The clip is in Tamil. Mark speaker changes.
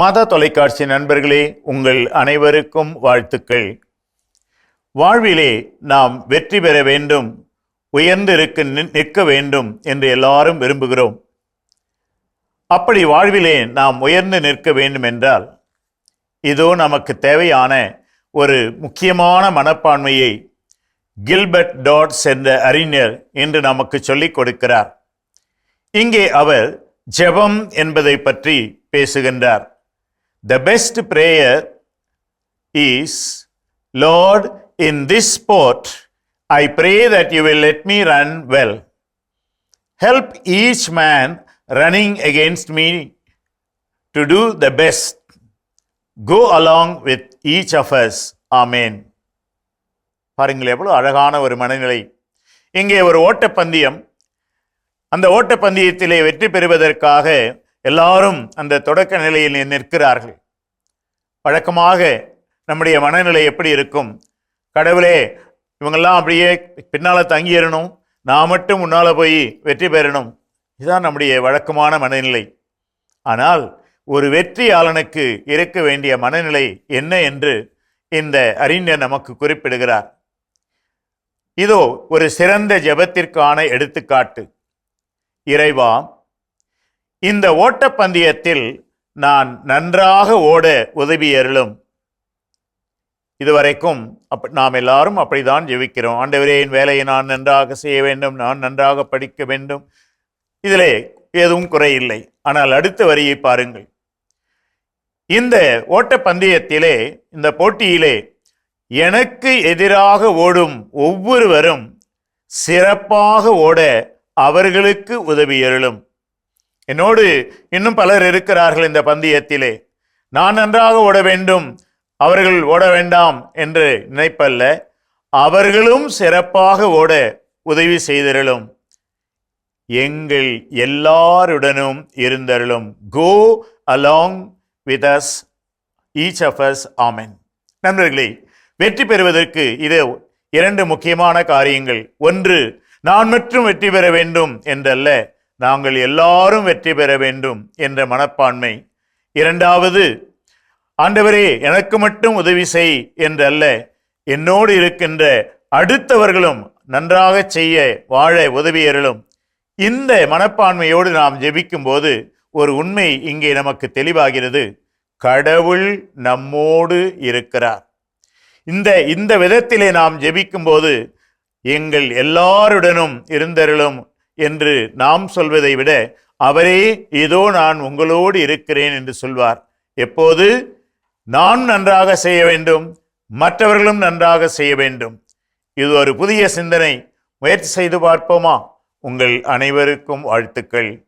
Speaker 1: மாதா தொலைக்காட்சி நண்பர்களே உங்கள் அனைவருக்கும் வாழ்த்துக்கள். வாழ்விலே நாம் வெற்றி பெற வேண்டும் உயர்ந்து இருக்க நிற்க வேண்டும் என்று எல்லாரும் விரும்புகிறோம். அப்படி வாழ்விலே நாம் உயர்ந்து நிற்க வேண்டும் என்றால் இதோ நமக்கு தேவையான ஒரு முக்கியமான மனப்பான்மையை கில்பர்ட் டாட்ஸ் என்ற அறிஞர் இன்று நமக்கு சொல்லிக் கொடுக்கிறார். இங்கே அவர் ஜெபம் என்பதை பற்றி பேசுகின்றார். The best prayer is Lord in this sport I pray that you will let me run well help each man running against me to do the best go along with each of us. ஆமேன் பாருங்கள் எவ்வளோ அழகான ஒரு மனநிலை. இங்கே ஒரு ஓட்டப்பந்தயம். அந்த ஓட்டப்பந்தயத்திலே வெற்றி பெறுவதற்காக எல்லாரும் அந்த தொடக்க நிலையில் நிற்கிறார்கள். வழக்கமாக நம்முடைய மனநிலை எப்படி இருக்கும்? கடவுளே இவங்கெல்லாம் அப்படியே பின்னால் தங்கிடணும் நான் மட்டும் முன்னால் போய் வெற்றி பெறணும். இதுதான் நம்முடைய வழக்கமான மனநிலை. ஆனால் ஒரு வெற்றியாளனுக்கு இருக்க வேண்டிய மனநிலை என்ன என்று இந்த அறிஞர் நமக்கு குறிப்பிடுகிறார். இதோ ஒரு சிறந்த ஜெபத்திற்கான எடுத்துக்காட்டு. இறைவா இந்த ஓட்டப்பந்தயத்தில் நான் நன்றாக ஓட உதவி அருளும். இதுவரைக்கும் அப் நாம் எல்லாரும் அப்படிதான் ஜெபிக்கிறோம். ஆண்டவரே என் வேலையை நான் நன்றாக செய்ய வேண்டும். நான் நன்றாக படிக்க வேண்டும். இதிலே எதுவும் குறையில்லை ஆனால் அடுத்த வரியை பாருங்கள். இந்த ஓட்டப்பந்தயத்திலே இந்த போட்டியிலே எனக்கு எதிராக ஓடும் ஒவ்வொருவரும் சிறப்பாக ஓட அவர்களுக்கு உதவி அருளும். என்னோடு இன்னும் பலர் இருக்கிறார்கள் இந்த பந்தயத்திலே. நான் நன்றாக ஓட வேண்டும் அவர்கள் ஓட வேண்டாம் என்று நினைப்பல்ல. அவர்களும் சிறப்பாக ஓட உதவி செய்தருளும். எங்கள் எல்லாருடனும் இருந்தருளும். Go along with us each of us ஆமென் நண்பர்களே வெற்றி பெறுவதற்கு இது இரண்டு முக்கியமான காரியங்கள். ஒன்று நான் மட்டும் வெற்றி பெற வேண்டும் என்றல்ல. நாங்கள் எல்லாரும் வெற்றி பெற வேண்டும் என்ற மனப்பான்மை. இரண்டாவது ஆண்டவரே எனக்கு மட்டும் உதவி செய் என்றல்ல என்னோடு இருக்கின்ற அடுத்தவர்களும் நன்றாக செய்ய வாழ உதவியர்களும் இந்த மனப்பான்மையோடு நாம் ஜெபிக்கும் போது ஒரு உண்மை இங்கே நமக்கு தெளிவாகிறது. கடவுள் நம்மோடு இருக்கிறார். இந்த இந்த விதத்திலே நாம் ஜெபிக்கும் போது எங்கள் எல்லாருடனும் இருந்தருளும் என்று நாம் சொல்வதை விட அவரே இதோ நான் உங்களோடு இருக்கிறேன் என்று சொல்வார். எப்போது? நான் நன்றாக செய்ய வேண்டும் மற்றவர்களும் நன்றாக செய்ய வேண்டும். இது ஒரு புதிய சிந்தனை. முயற்சி செய்து பார்ப்போமா? உங்கள் அனைவருக்கும் வாழ்த்துக்கள்.